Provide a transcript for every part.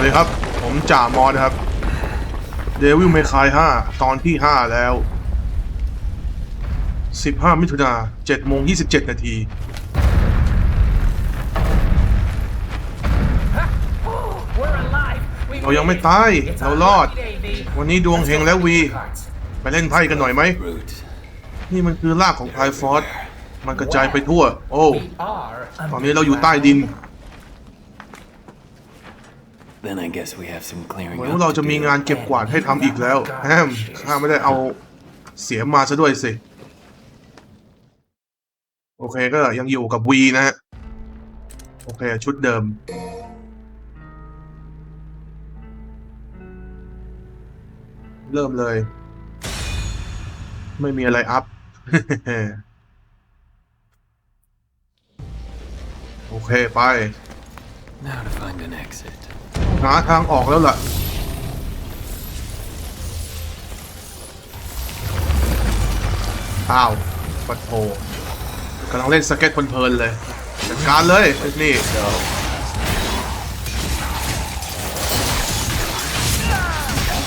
วัสดีครับ ผมจ่ามอนะครับเดวิลเมคาย5ตอนที่5แล้ว15มิถุนา7โมง27นาที We're alive. We เรายังไม่ตาย เรารอด วันนี้ดวงเฮงแล้ววี ไปเล่นไพ่กันหน่อยไหม นี่มันคือรากของไพฟอสมันกระจายไปทั่ว โอ้ ตอนนี้เราอยู่ใต้ดิน Then I guess we have some เห clearing มือน up ว่าเรา to จะมี do. งานเก็บกวาดให้ทำอีกแล้วแฮมข้าไม่ได้เอาเสียมาซะด้วยสิ โอเคก็ยังอยู่กับวีนะฮะ โอเค ชุดเดิม เริ่มเลย ไม่มีอะไรอัพ โอเค ไป Now to find an exit. หาทางออกแล้วล่ะ อ้าวปัดโถกำลังเล่นสเก็ตเพลินๆเลย จัดการเลยไอ้นี่ So,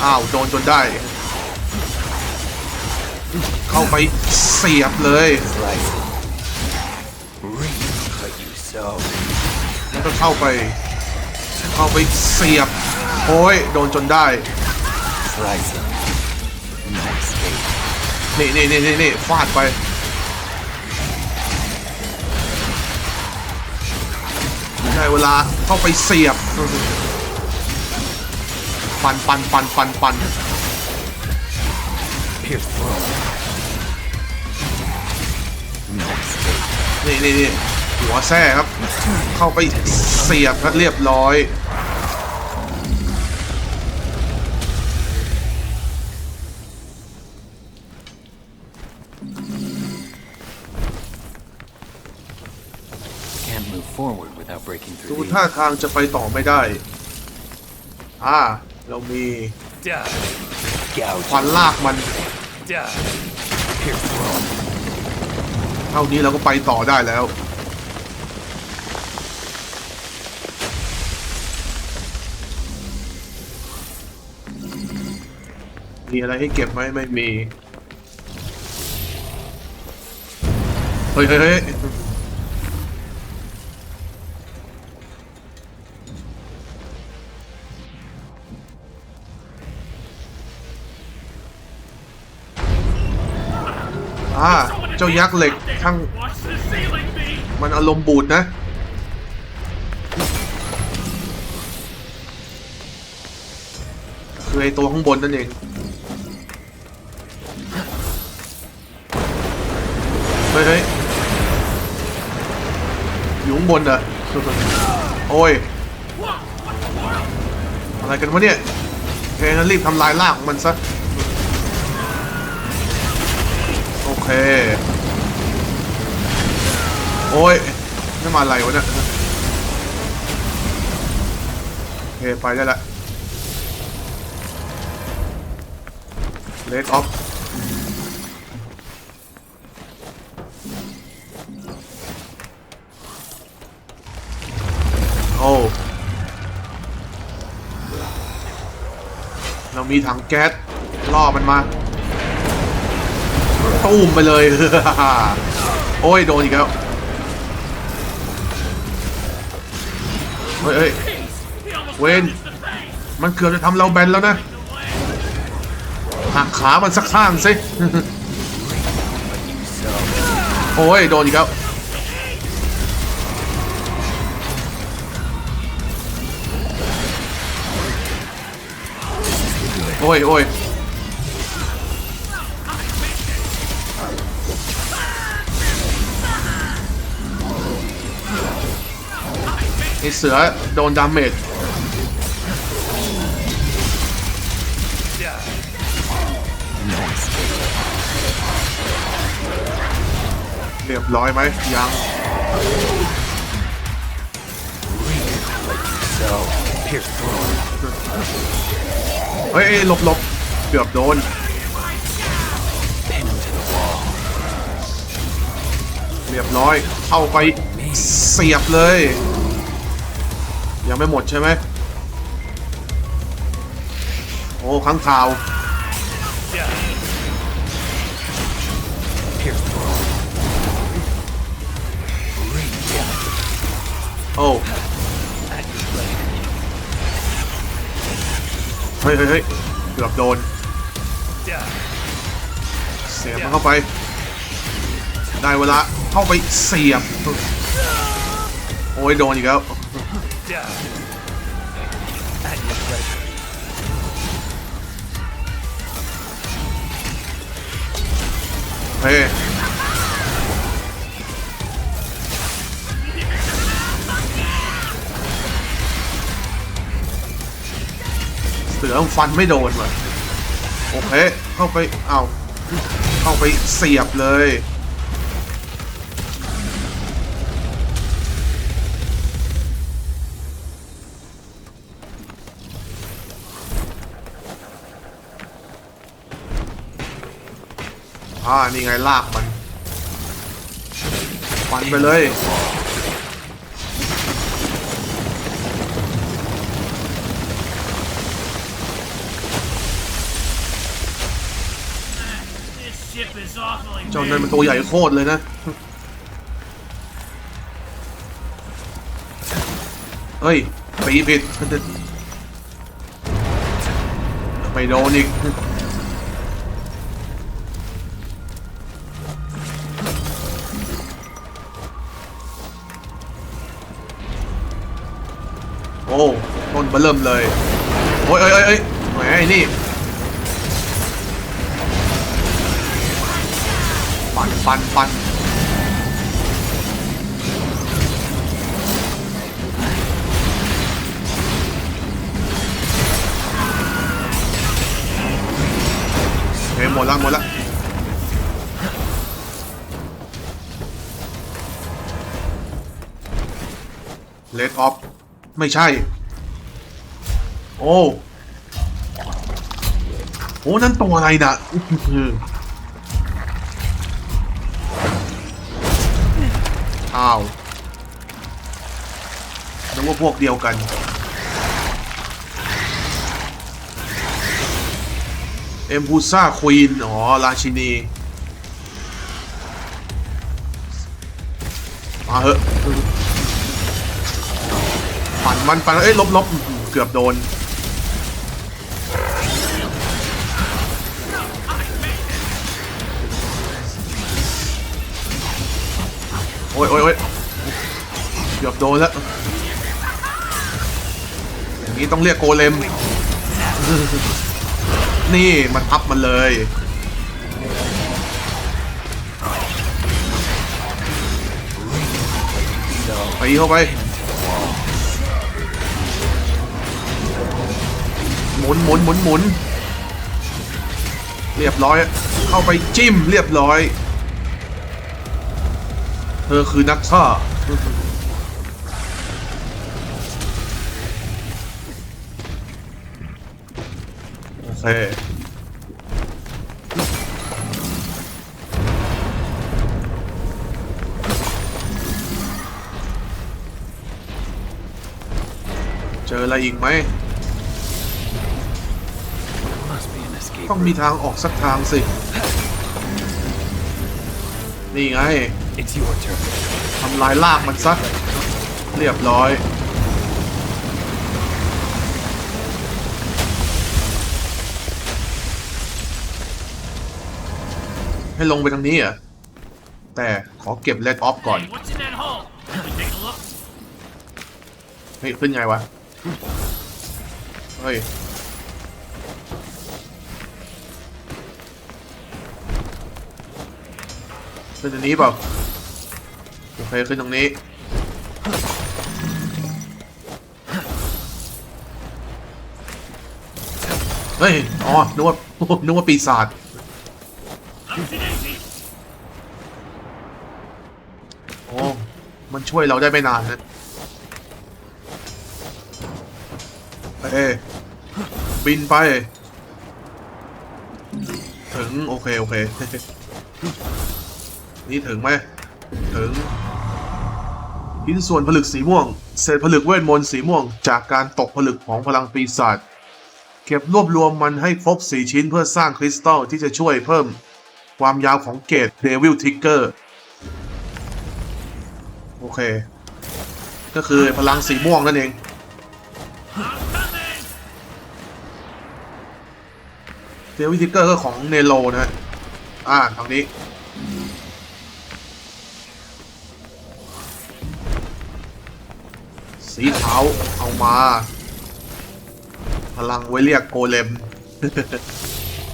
อ้าว โดนจนได้ เข้าไปเสียบเลย slice it. Reap what you sow. แล้วก็เข้าไป เข้าไปเสียบ โอ้ย โดนจนได้ นี่นี่นี่นี่นี่ฟาดไป ได้เวลาเข้าไปเสียบ ปันปันปันปันปันนี่นี่นี่หัวแท้ครับ เข้าไปเสียบครับเรียบร้อย ท่า these. ทางจะไปต่อไม่ได้ อ่า เรามี Duh. Gouge. ควันลากมัน Duh. Pierce throat. เท่านี้เราก็ไปต่อได้แล้ว มีอะไรให้เก็บไหมไม่มี เฮ้ยเฮ้ย จ้ายักษ์เหล็กช่างมันอารมณ์บูดนะ คือไอตัวข้างบนนั่นเองเฮ้ยเฮ้ยอยู่ข้างบนเหรอโอ้ย อะไรกันวะเนี่ยโอเคงั้นรีบทำลายล่างของมันซะ โอเค โอ้ยนี่มาอะไรวะเนี่ยโอเคไปได้ละเลดออฟโอ้เรามีถังแก๊สล่อมันมาตูมไปเลย โอ้ย โดนอีกแล้ว เฮ้ยเฮ้ยเวนมันเกือบจะทำเราแบนแล้วนะหักขามันสักข้างสิโอ้ยโดนอีกแล้วโอ้ยโอ้ย เสือโดนดาเมจเรียบร้อยไหมยังเฮ้ยหลบหลบเกือบโดนเรียบร้อย เข้าไปเสียบเลย ยังไม่หมดใช่ไหมโอ้ข้างข่าวโอ้เฮ้ยเฮ้ยเกือบโดน เสียบมันเข้าไป ได้เวลาเข้าไปเสียบ โอ้ยโดนอีกแล้ว At your pleasure. เฮ้เสือมันฟันไม่โดนว่ะโอเค เข้าไป เอา เข้าไปเสียบเลย อ่านี่ไงลากมันฟันไปเลยเจ้านั่นมันตัวใหญ่โคตรเลยนะ เฮ้ยปีผิด ไม่โดนอีก อ้ต้นเบอเริ่มเลย โอ้ยเอ้ยเอ้ยแหมไอ้นี่ปันปันปันเฮ้ยหมดละหมดละเลดออฟ ไม่ใช่ โอ้โหนั่นตัวอะไรนะอื้อหืออ้าวนึกว่าพวกเดียวกัน เอ็มพูซ่าควีน อ๋อ ราชินี มาเหอะ ปันมันปันเอ้ยลบลบเกือบโดนโอ้ยโอ้ยโอ้ยเกือบโดนแล้วอย่างนี้ต้องเรียกโกเลม นี่มันทับมันเลยไปเข้าไป มุนหมุนหมุนหมุนเรียบร้อย เข้าไปจิ้มเรียบร้อย เธอคือนักฆ่าโอเคเจออะไรอีกไหม ต้องมีทางออกสักทางสิ นี่ไง It's your turn. ทำลายลากมันซะเรียบร้อย ให้ลงไปทางนี้เหรอ แต่ขอเก็บเลดออฟก่อน Hey, what's in that hole? Can we take a look? เฮ้ยขึ้นไงวะ เฮ้ย ขึ้นตรงนี้เปล่าโอเคขึ้นตรงนี้เฮ้ยอ๋อนึกว่านึกว่าปีศาจโอ้มันช่วยเราได้ไม่นานนะเอ้บินไป ถึง โอเค โอเค นี่ถึงไหมถึงชิ้นส่วนผลึกสีม่วง เศษผลึกเวทมนต์สีม่วง จากการตกผลึกของพลังปีศาจเก็บรวบรวมมันให้ครบ 4 ชิ้นเพื่อสร้างคริสตัลที่จะช่วยเพิ่ม ความยาวของเกตเดวิลทิกเกอร์โอเค ก็คือพลังสีม่วงนั่นเอง เดวิลทิกเกอร์ก็ของเนโลนะฮะอ่าทางนี้ สีขาวเอามา พลังไว้เรียกโกเลม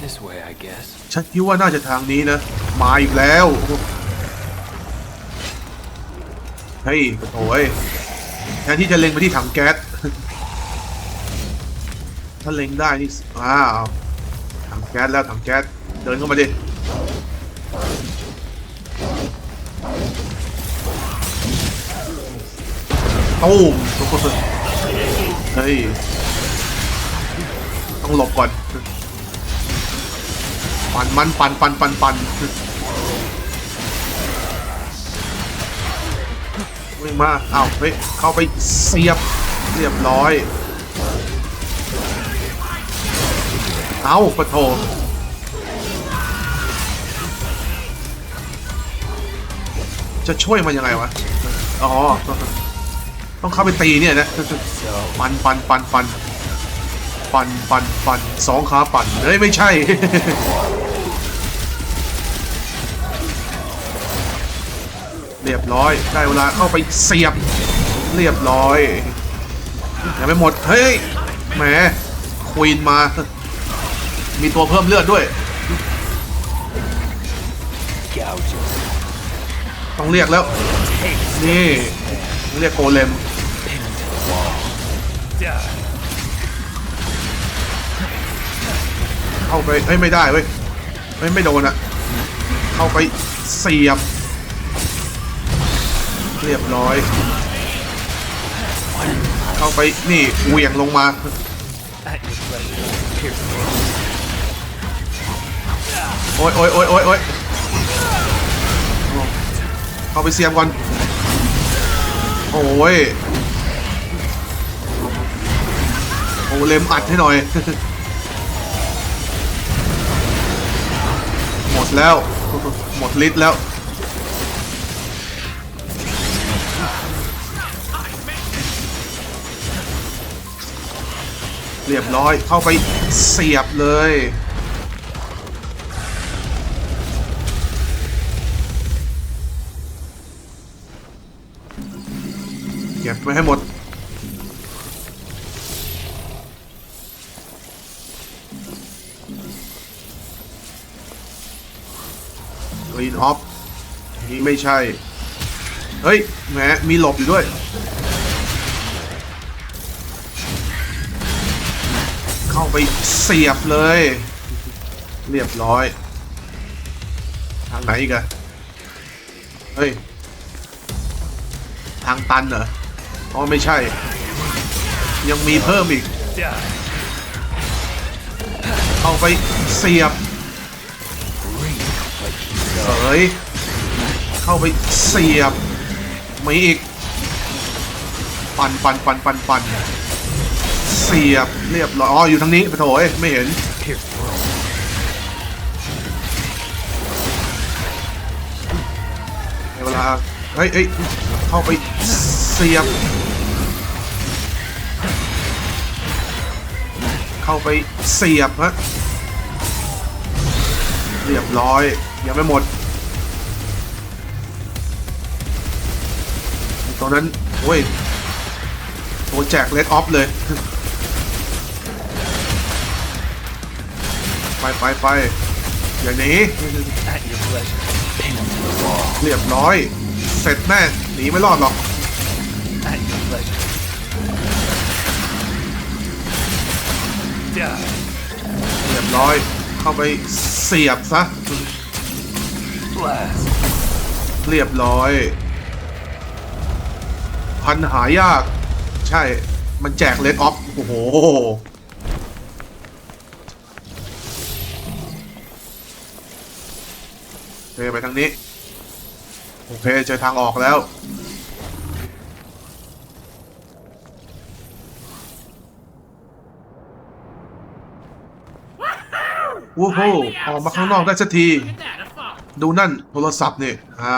This way, I guess. ฉันคิดว่าน่าจะทางนี้นะ มาอีกแล้ว เฮ้ยโอ้ยแทนที่จะเล็งไปที่ถังแก๊ส ถ้าเล็งได้นี่อ้าวถังแก๊สแล้วถังแก๊ส เดินเข้ามาดิ ตู้มเฮ้ย ต้องหลบก่อน ปันมันปันปันปันปันวิ่งมาอ้าวเฮ้ยเข้าไปเสียบเรียบร้อย เอาปะโถจะช่วยมันยังไงวะ อ๋อ ต้องเข้าไปตีเนี่ยนะปันปันปันปันปันปันปันสองขาปันเฮ้ยไม่ใช่เรียบร้อยได้เวลาเข้าไปเสียบเรียบร้อยยังไม่หมดเฮ้ยแหมควีนมา มีตัวเพิ่มเลือดด้วย ต้องเรียกแล้ว นี่ เรียกโกเลม เข้าไปเอ้ยไม่ได้เว้ยเอ้ยไม่โดนอะเข้าไปเสียบ เรียบร้อย เข้าไปนี่เหวี่ยงลงมา At your pleasure. Pierce through. โอ้ยโอ้ยโอ้ยโอ้ยโอ้ยเข้าไปเสียบก่อนโอ้ย เลมอัดให้หน่อย หมดแล้ว หมดฤทธิ์แล้ว เรียบร้อยเข้าไปเสียบเลยเก็บไว้ให้หมด กรีนออฟนี่ไม่ใช่ เฮ้ยแหมมีหลบอยู่ด้วย เข้าไปเสียบเลย เรียบร้อย ทางไหนอีกอะเฮ้ย ทางตันเหรออ๋อไม่ใช่ ยังมีเพิ่มอีก เข้าไปเสียบ เสยเข้าไปเสียบมีอีก ปันปันปันปันปันเสียบเรียบร้อยอ๋ออยู่ทางนี้ปะโถยไม่เห็น Pierce through. ในเวลาเฮ้ยเฮ้ยเข้าไปเสียบ เข้าไปเสียบฮะเรียบร้อย ยังไม่หมด ตอนนั้น โอ้ยโอ้แจกเลดออฟเลย ไปไปไปอย่างนี้ เรียบร้อย เสร็จแน่หนีไม่รอดหรอกเรียบร้อย เข้าไปเสียบซะ เรียบร้อย พันหายาก ใช่ มันแจกเลดออฟ โอ้โหโอเคไปทางนี้ โอเค เจอทางออกแล้วโอ้โหออกมาข้างนอกได้สักที Look at that, a phone. ดูนั่นโทรศัพท์นี่อ่า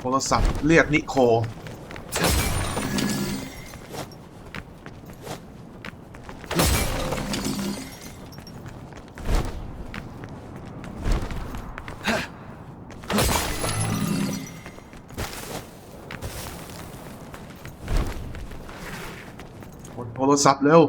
โทรศัพท์เรียกนิโคโทรศัพท์เร็ว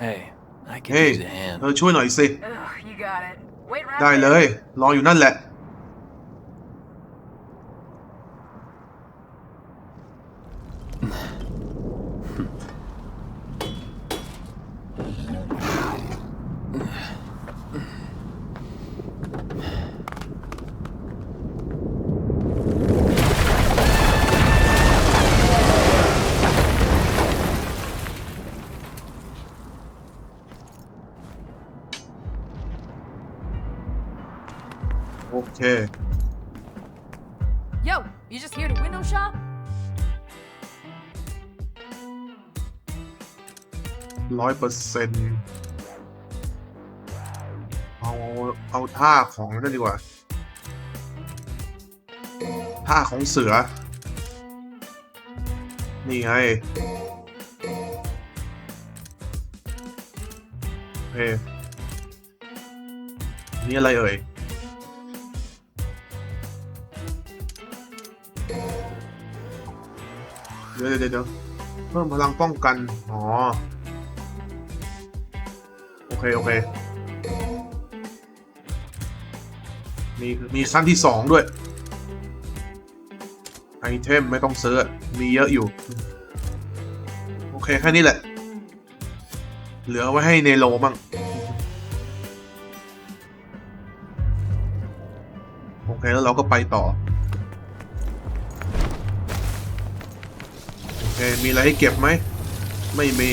Hey, I can เฮ้ย use a hand. เธอช่วยหน่อยสิ Ugh, you got it. Wait right ได้เลย รออยู่นั่นแหละ เค Yo, you just here to window shop? ร้อยเปอร์เซ็นต์เอาเอาท่าของนั่นดีกว่า ท่าของเสือ นี่ไงโอเคนี่อะไรเอ่ย ดี๋ยวเดี๋ยวเดี๋ยวเพิ่มพลังป้องกัน อ๋อ โอเค โอเค มี มีขั้นที่สองด้วย ไอเทมไม่ต้องซื้อมีเยอะอยู่ โอเค แค่นี้แหละ เหลือไว้ให้เนโรมั่งโอเค แล้วเราก็ไปต่อ มีอะไรให้เก็บไหม ไม่มี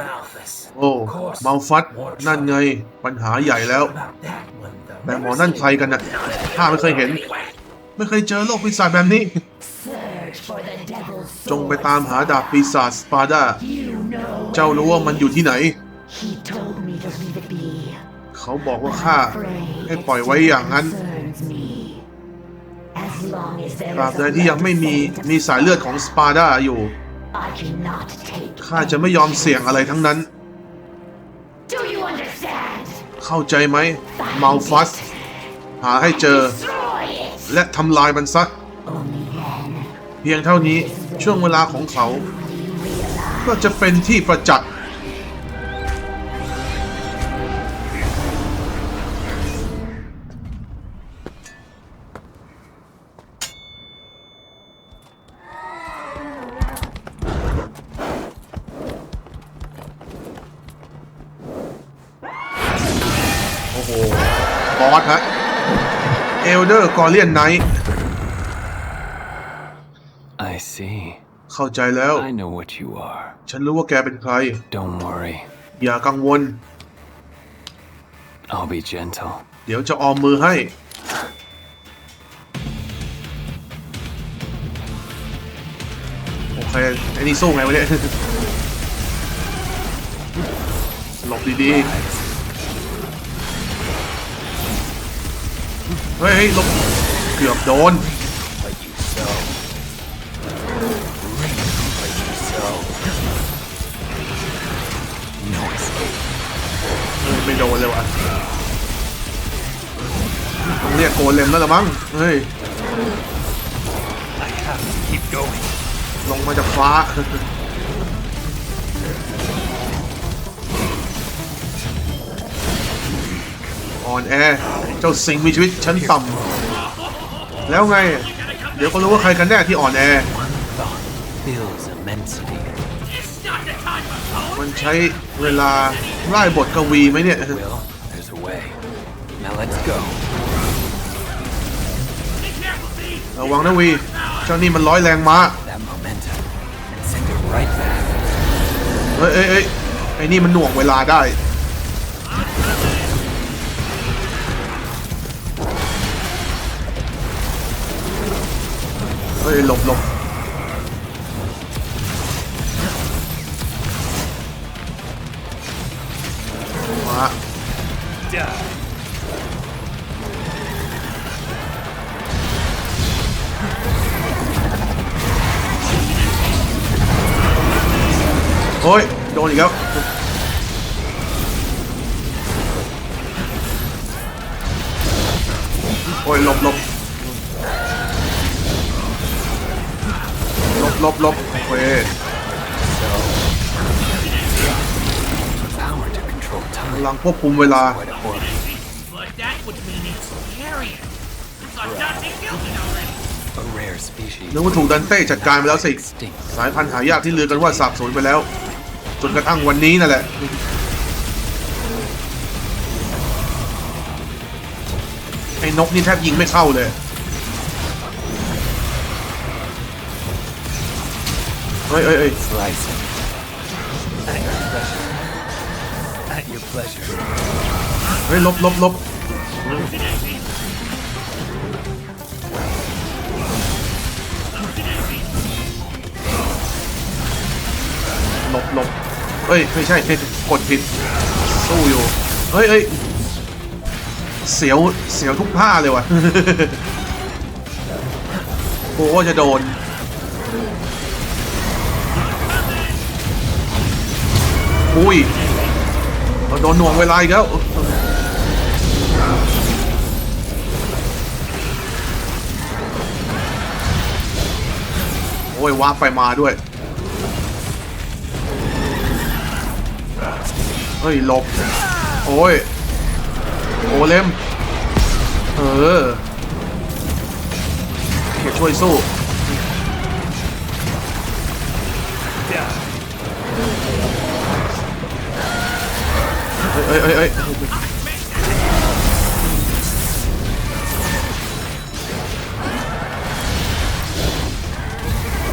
Malthus. โอ้เมาฟัด นั่นไง ปัญหาใหญ่แล้ว About that one, though. แต่หมอนั่นใครกันน่ะข้าไม่เคยเห็น ไม่เคยเจอโรคปีศาจแบบนี้ Search for the devil's จงไปตามหาดาบปีศาจสปาร์ดา You know เจ้ารู้ว่ามันอยู่ที่ไหน เขาบอกว่าข้าให้ปล่อยไว้อย่างนั้นตราบใดที่ยังไม่มีมีสายเลือดของสปาร์ดาอยู่ ข้าจะไม่ยอมเสี่ยงอะไรทั้งนั้น เข้าใจไหมมาฟัส หาให้เจอ และทำลายมันซะ เพียงเท่านี้ช่วงเวลาของเขา ก็จะเป็นที่ประจักษ์ สฮะเอลเดอร์กอเลียนไนท์ I see. เข้าใจแล้ว I know what you are. ฉันรู้ว่าแกเป็นใคร Don't worry. อย่ากังวล I'll be gentle. เดี๋ยวจะออมมือให้ โอเคไอ้นี่สู้ไงวะเนี่ยหลบดีๆ เฮ้ยเฮ้ยหลบเกือบโดน What you sow. Reap what you sow. No escape. เฮ้ยไม่โดนเลยว่ะต้องเรียกโกเลมแล้วละมั้ง เฮ้ย I have to keep going. ลงมาจากฟ้า อ่อนแอ เจ้าสิ่งมีชีวิตชั้นต่ำแล้วไง เดี๋ยวก็รู้ว่าใครกันแน่ที่อ่อนแอ มันใช้เวลาไล่บทกวีไหมเนี่ยระวังนะวี เจ้านี่มันร้อยแรงม้า That momentum and send it right back. เอ้ยเอ้ยเอ้ยไอ้นี่มันหน่วงเวลาได้ ฮ้ยหลบหลบมาโอ้ย โดนอีกแล้วโอ้ยหลบหลบ หลบหลบหลบโอเค Power to control กำ time. ลังควบคุมเวลา Quite a horror. But that would mean it's carrion. I thought Dante killed it already. A rare species. นึกว่าถูกดันเต้จัดการไปแล้วสิ Extinct. สายพันธุ์หายากที่ลือกันว่าสาบสูญไปแล้ว จนกระทั่งวันนี้นั่นแหละไอ้นกนี่แทบยิงไม่เข้าเลย เฮ้ยเฮ้ยเฮ้ย Slicing. At your pleasure. At your pleasure. เฮ้ยลบลบลบหลบหลบเฮ้ย ไม่ใช่กดผิด สู้อยู่ เฮ้ยเฮ้ยเสียว เสียวทุกผ้าเลยว่ะโอ้จะโดน อุ้ยเราโดนหน่วงเวลาอีกแล้วโอ้ยวาร์ปไปมาด้วย เฮ้ยหลบ โอ้ย โอเลมเออเขียช่วยสู้ เอ้ยเอ้ยเอ้ย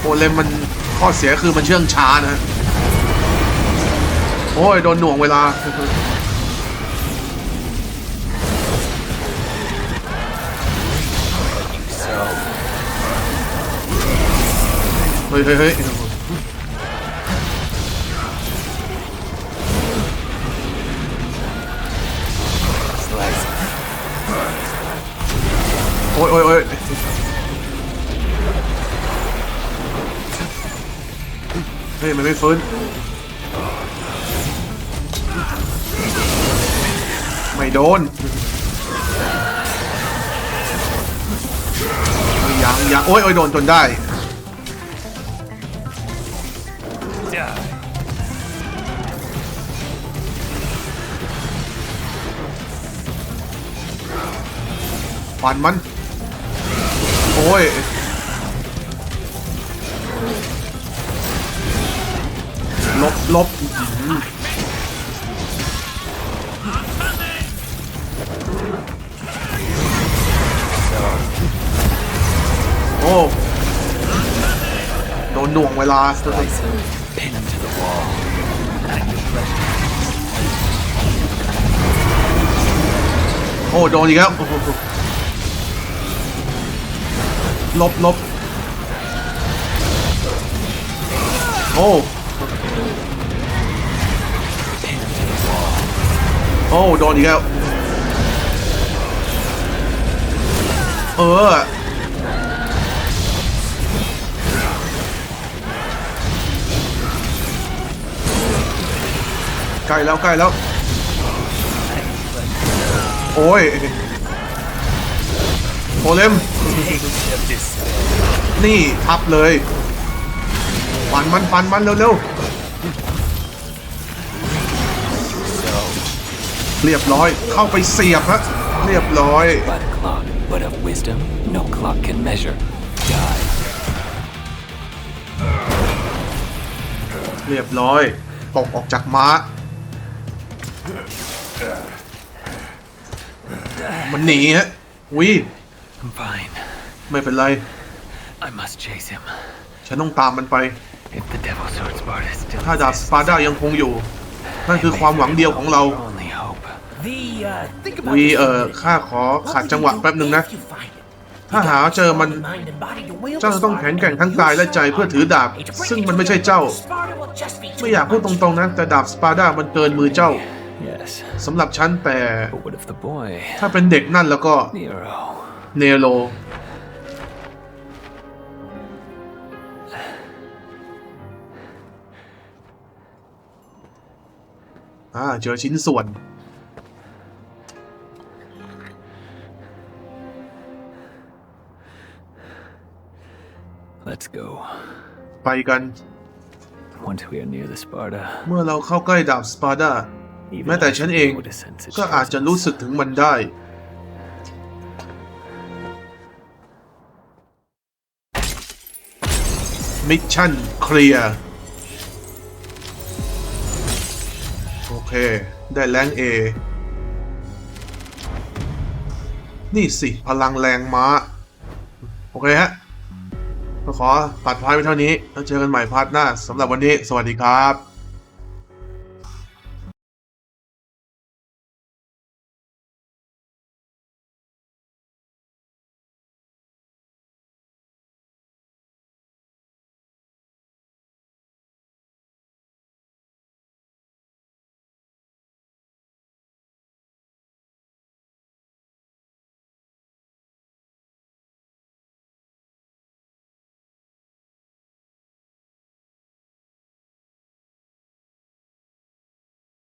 โอเลมมันข้อเสียคือมันเชื่องช้านะ โอ้ย โดนหน่วงเวลา เฮ้ยเฮ้ย ฟื้น ไม่โดนยยังยังโอ้ยโอ้ยโดนจนได้ฟันมัน โอ้ย บลบโอ้โดนหน่วงเวลาสเต็กโอ้โดนอีกแล้วลบลบโอ้ โอ้โดนอีกแล้ว เออ ใกล้แล้วใกล้แล้ว โอ้ยโอเลมนี่ ทับเลย ฟันมันฟันมันเร็วๆ เรียบร้อยเข้าไปเสียบฮะเรียบร้อย By the clock, but of wisdom, no clock can measure. Die. เรียบร้อยตกออกจากม้า มันหนีฮะวิ I'm fine. ไม่เป็นไร I must chase him. ฉันต้องตามมันไป If the Devil Sword Sparta still ถ้าดาบส exists, ปาร์ด้ายังคงอยู่ นั่นคือความหวังเดียวของเรา our only วี this เออ for a minute. ข้าขอ What ขัด would จัง you หวะ do แป๊บหนึ่งนะ if you find it? ถ้าหาเจอมัน Mind and body to wield เจ้า the จะต้องแข็ง Sparta. แกร่งทั้งกายและใจเพื่อถือดาบ ซึ่งมันไม่ใช่เจ้า Sparta will just be too ไม่อยากพูดต much. รงๆนะ แต่ดาบสปาร์ด้ามันเกินมือเจ้า Yes. สำหรับฉันแต่ But what if the boy, ถ้าเป็นเด็กนั่นแล้วก็ Nero, เนโรอ่าเจอชิ้นส่วน let's go. ไปกัน Once we are near the Sparta, เมื่อเราเข้าใกล้ดาบสปาร์ด้า even แม้แต่ I ฉัน should เอง be able to sense its ก็อาจจะ presence. รู้สึกถึงมันได้ มิชชั่นเคลียร์ โอเค ได้แรงเอนี่สิ พลังแรงม้า โอเคฮะ ก็ขอตัดพาร์ทไปเท่านี้ แล้วเจอกันใหม่พาร์ทหน้าสำหรับวันนี้ สวัสดีครับ